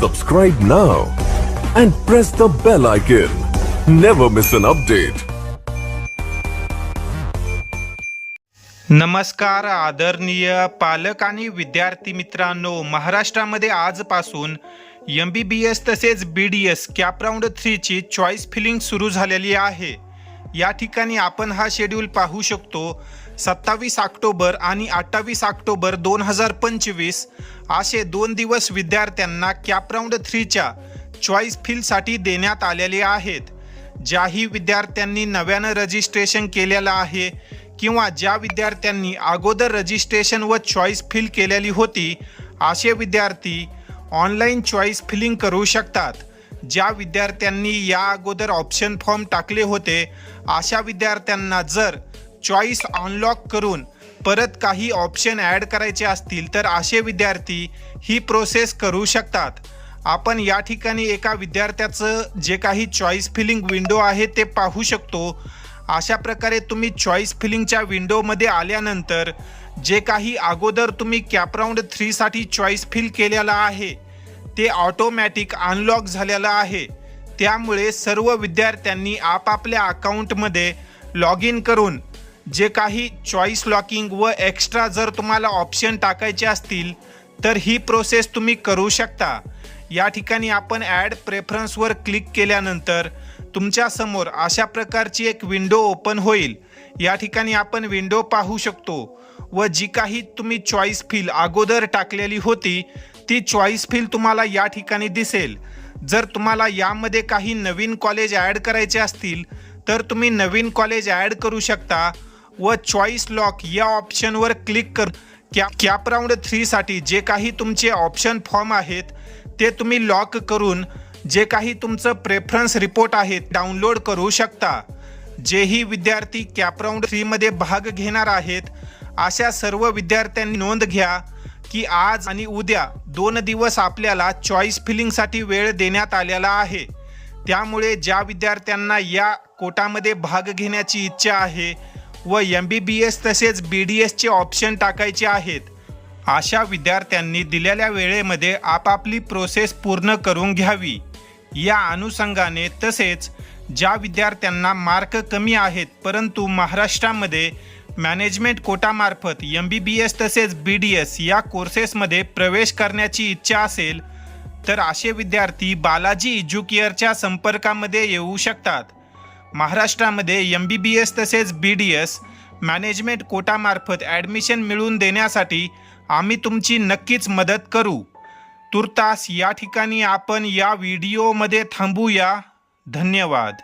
Subscribe now and press the bell icon. Never miss an update. नमस्कार आदरणीय पालक आणि विद्यार्थी मित्रांनो महाराष्ट्रामध्ये आजपासून एम बी बी एस तसेच B D S CAP round थ्रीची choice filling सुरू झालेली आहे या ठिकाणी आपण हा शेड्यूल पाहू शकतो सत्तावीस ऑक्टोबर आणि अठ्ठावीस ऑक्टोबर दोन हजार पंचवीस असे दोन दिवस विद्यार्थ्यांना कॅपराऊंड थ्रीच्या चॉईस फिलसाठी देण्यात आलेले आहेत. ज्याही विद्यार्थ्यांनी नव्यानं रजिस्ट्रेशन केलेलं आहे किंवा ज्या विद्यार्थ्यांनी अगोदर रजिस्ट्रेशन व चॉईस फिल केलेली होती असे विद्यार्थी ऑनलाईन चॉईस फिलिंग करू शकतात. ज्या विद्यार्थ्यांनी या अगोदर ऑप्शन फॉर्म टाकले होते अशा विद्यार्थ्यांना जर चॉईस अनलॉक करून परत काही ऑप्शन ॲड करायचे असतील तर असे विद्यार्थी ही प्रोसेस करू शकतात. आपण या ठिकाणी एका विद्यार्थ्याचं जे काही चॉईस फिलिंग विंडो आहे ते पाहू शकतो. अशा प्रकारे तुम्ही चॉईस फिलिंगच्या विंडोमध्ये आल्यानंतर जे काही अगोदर तुम्ही कॅपराऊंड थ्रीसाठी चॉईस फिल केलेला आहे ते ऑटोमॅटिक अनलॉक झालेलं आहे. त्यामुळे सर्व विद्यार्थ्यांनी आपापल्या अकाउंटमध्ये लॉग इन करून जे काही चॉईस लॉकिंग व एक्स्ट्रा जर तुम्हाला ऑप्शन टाकायचे असतील तर ही प्रोसेस तुम्ही करू शकता. या ठिकाणी आपण ॲड प्रेफरन्सवर क्लिक केल्यानंतर तुमच्यासमोर अशा प्रकारची एक विंडो ओपन होईल. या ठिकाणी आपण विंडो पाहू शकतो व जी काही तुम्ही चॉईस फील अगोदर टाकलेली होती ती चॉईस फील तुम्हाला या ठिकाणी दिसेल. जर तुम्हाला यामध्ये काही नवीन कॉलेज ॲड करायचे असतील तर तुम्ही नवीन कॉलेज ॲड करू शकता व चॉईस लॉक या ऑप्शनवर क्लिक कर. कॅ कॅप राऊंड थ्रीसाठी जे काही तुमचे ऑप्शन फॉर्म आहेत ते तुम्ही लॉक करून जे काही तुमचं प्रेफरन्स रिपोर्ट आहे डाउनलोड करू शकता. जेही विद्यार्थी कॅप राऊंड थ्रीमध्ये भाग घेणार आहेत अशा सर्व विद्यार्थ्यांनी नोंद घ्या. की आज आणि उद्या दोन दिवस आपल्याला चॉईस फिलिंगसाठी वेळ देण्यात आलेला आहे. त्यामुळे ज्या विद्यार्थ्यांना या कोटामध्ये भाग घेण्याची इच्छा आहे व एम बी बी एस तसेच बी डी एसचे ऑप्शन टाकायचे आहेत अशा विद्यार्थ्यांनी दिलेल्या वेळेमध्ये आपापली प्रोसेस पूर्ण करून घ्यावी. या अनुषंगाने तसेच ज्या विद्यार्थ्यांना मार्क कमी आहेत परंतु महाराष्ट्रामध्ये मॅनेजमेंट कोटामार्फत एम बी बी एस तसेच बी डी एस या कोर्सेसमध्ये प्रवेश करण्याची इच्छा असेल तर असे विद्यार्थी बालाजी इज्युकेअरच्या संपर्कामध्ये येऊ शकतात. महाराष्ट्रामध्ये एम बी बी एस तसेच बी डी एस मॅनेजमेंट कोटामार्फत ॲडमिशन मिळवून देण्यासाठी आम्ही तुमची नक्कीच मदत करू. तुर्तास या ठिकाणी आपण या व्हिडिओमध्ये थांबूया. धन्यवाद.